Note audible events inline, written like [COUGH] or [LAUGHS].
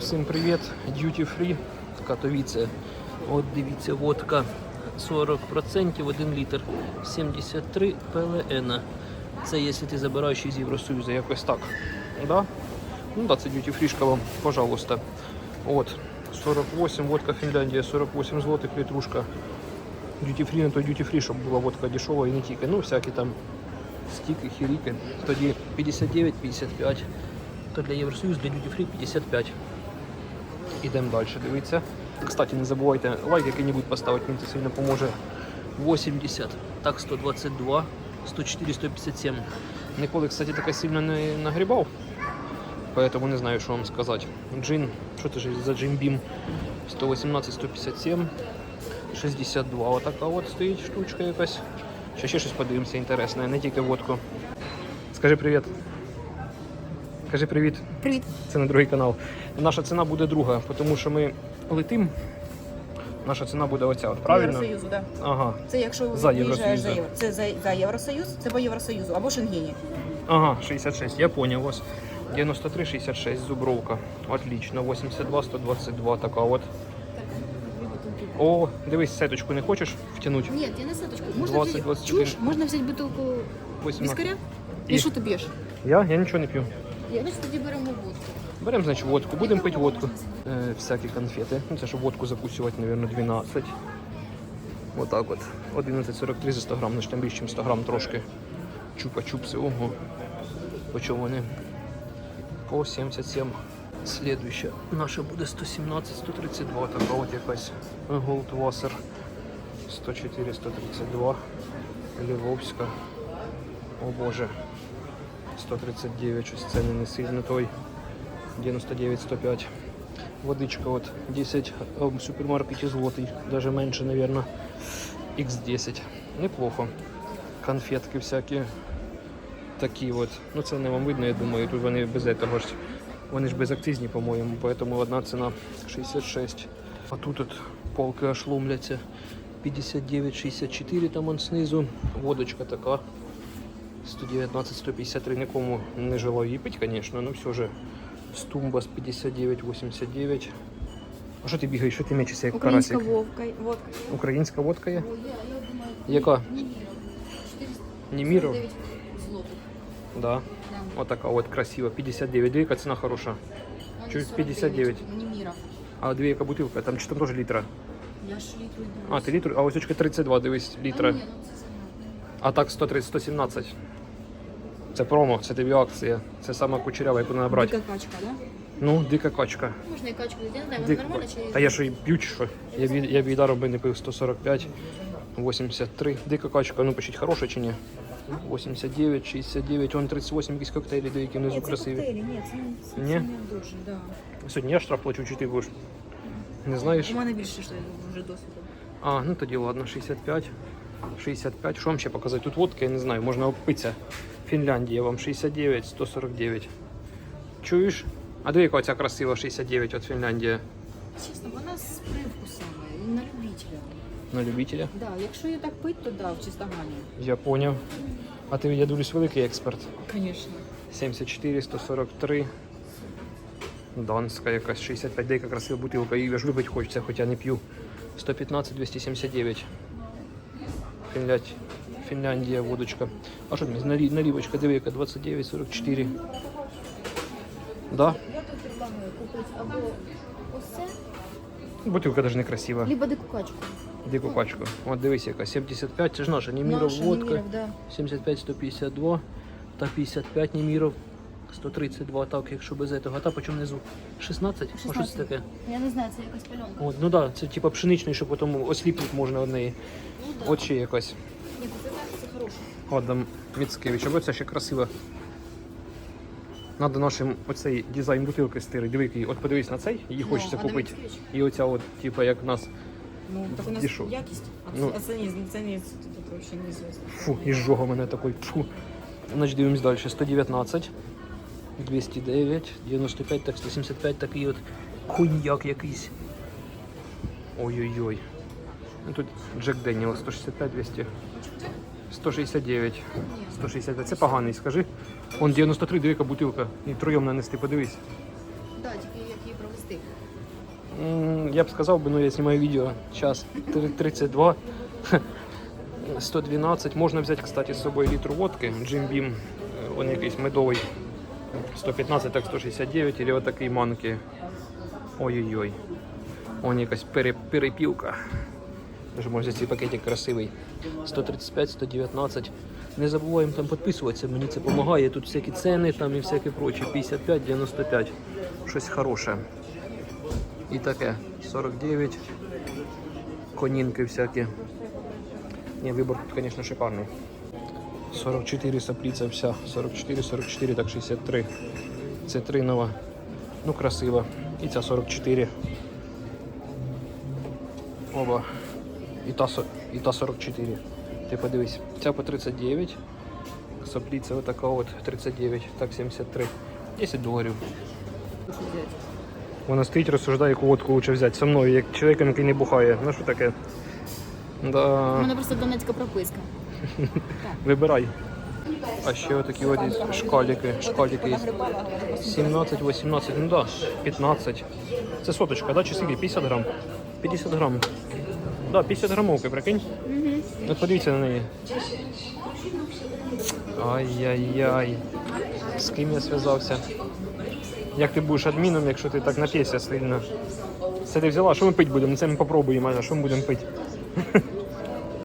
Всім привіт, Duty Free, Катовіце. От дивіться, водка 40%, 1 літр, 73 ПЛН. Це якщо ти забираєш із Євросоюзу, якось так. Да? Ну да, це Duty Free вам, пожалуйста. От, 48, водка Фінляндія, 48 злотих літрушка. Duty Free на то Duty Free, щоб була водка дешева і не тільки. Ну, всякі там стіки, хіріки. Тоді 59-55. То для Євросоюзу, для Duty Free 55. Ідемо далі, дивіться. Кстати, не забувайте лайк який-небудь поставити, мені це сильно поможе. 80, так 122, 104, 157. Ніколи, кстати, таке сильно не нагрібав. Поэтому не знаю, що вам сказати. Джин, що це ж за Джин Бім? 118, 157, 62. Отака от стоїть штучка якась. Ще ще щось подивимося інтересне, не тільки водку. Скажи привіт. Кажи привіт. Привіт. Це на другий канал. Наша ціна буде друга, тому що ми летим. Наша ціна буде оця, от, правильно? Євросоюзу, так. Ага. Це якщо За виїжджаєш за Євро. Це за, за Євросоюз, це по Євросоюзу або Шенгені. Ага, 66, я понял вас. 93, 66, зубровка. Отлично. 82, 122, така от. О, дивись, сеточку не хочеш втягнути? Ні, я не сеточку. Можна 20, взяти, 21. чуєш, можна взяти бутилку 18. віскаря? І? І що ти б'єш? Я? Я нічого не п'ю. Я значить тоді беремо водку. Беремо, значить, водку, будемо пити водку. Е, всякі конфети. Ну, це щоб водку закусувати, мабуть, 12. Отак от. 11,43 за 100 грам, ну там більше, ніж 100 грам трошки. Чупа-чупси, ого. По чому вони? По 77. Слідуюча наша буде 117, 132, така от якась Goldwasser. 104, 132. Львовська. О боже. 139, щось це не сильно той. 99, 105. Водичка от 10 в супермаркеті злотий, даже менше, наверное. X10. Неплохо. Конфетки всякі. Такі от. Ну це не вам видно, я думаю, тут вони без этого ж. Вони ж безакцизні, по-моєму, поэтому одна ціна 66. А тут от полки аж ломляться. 59-64 там он знизу. Водочка така. 119-153 нікому не желаю її пити, звісно, ну все же. Стумбас 59-89. А що ти бігаєш, що ти мечешся, як Українська карасик? вовка, водка. Українська водка є? О, я, я думаю, Яка? Німіро. Німіро? 409 злотих. Да. Да. Отака от красива. 59. Дві, яка ціна хороша. А Чуть не 59. Німіра. А дві яка бутилка? Там чи там теж літра? Я ж літру йду. А, ти літр, а ось очка 32, дивись, літра. А, ні, ну це сама. А так 130, 117. Це промо, це тобі акція. Це сама кучерява, яку треба брати. Дика качка, да? Ну, дика качка. Можна і качку, я не знаю, вона нормальна чи... Та я що і п'ю, чи що? Я, від... я від Ароби не пив 145, 83. Дика качка, ну пишіть, хороша чи ні? 89, 69, он 38 якісь коктейлі, до які внизу красиві. коктейлі, ні, це, це, Ні? не дуже, да. Сьогодні я штраф плачу, чи ти будеш? Не знаєш? У мене більше що вже досвіду. А, ну тоді ладно, 65. 65. Що вам ще показати? Тут водка, я не знаю, можна опитися. Фінляндія вам 69, 149. Чуєш? А диви, яка ця красива 69 от Фінляндія. Чесно, вона з привкусами, на любителя. На любителя. Да, якщо її так пить, то да, в чистогані. Я поняв. А ти, я дивлюсь, великий експерт. Звісно. 74, 143. Данська якась 65, деяка красива бутилка. Її ж любить хочеться, хоча не п'ю. 115, 279. Фінляндія, Фінляндія, водочка. А що Налівочка, диви, яка 29, 44. Да? Я тут предлагаю купити або це, Бутилка навіть не красива. либо дику качку. Дику пачку. От дивись, яка 75, це ж наша Неміров Наша, водка. Неміров, да. 75, 152 та 55 Неміров. 132, так, якщо без этого. А та почому внизу? 16? А що це таке? Я не знаю, це якась пальонка. От, ну так, да, це типа пшеничний, що потім осліпнути можна од неї. Ну, да. От ще якась. Там Міцкевич, або це ще красиво. Надо нашим оцей дизайн бутилки стирити. Диви, який. От подивись на цей, її Ну, хочеться купити. Міцкевич? І оця от, типа, як в нас. Ну, так у нас Дешево. якість. А, Ну. а це ні, це ні, це тут вообще неізвісно. Фу, і жога мене такий. Фу. Значить, дивимось далі. 119, 209, 95, так 175, такий от хуйняк якийсь. Ой-ой-ой. Ну, Тут Джек Деніел 165, 200. 169. 165. Це поганий, скажи. Он 93, диви, яка бутилка. І троєм нанести, подивись. Да, тільки як її провести. М, Я б сказав би, ну я знімаю відео. Час 32. 112. Можна взяти, кстати, з собою літр водки. Jim Beam. е, Он якийсь медовий. 115, так 169, или отакий манки. Ой-ой-ой. Он якась пере, перепілка. Даже може цей пакетик красивий. 135, 119. Не забуваємо там підписуватися, мені це допомагає. Тут всякі ціни там і всяке проче. 55, 95. Щось хороше. І таке. 49. Конінки всякі. Ні, вибор тут, звісно, шикарний. 44 сапліця вся. 44, 44, так 63. Це тринова. Ну, красиво. І ця 44. Оба. І та, і та 44. Ти подивись. Ця по 39. Сапліця отака от 39. Так 73. 10 доларів. Вона стоїть, розсуждає, яку водку лучше взяти. Со мною, як чоловіком, який не бухає. Ну що таке? У мене просто донецька прописка. [LAUGHS] Вибирай. А ще отакі от шкаліки. Шкаліки є. 17, 18, ну да, 15. Це соточка, да? Чи скільки? 50 грам? 50 грам. Да, 50 грамовки, прикинь. От подивіться на неї. Ай-яй-яй. З ким я зв'язався? Як ти будеш адміном, якщо ти так нап'єшся сильно? Це ти взяла, що ми пити будемо? Це ми попробуємо, а що ми будемо пити?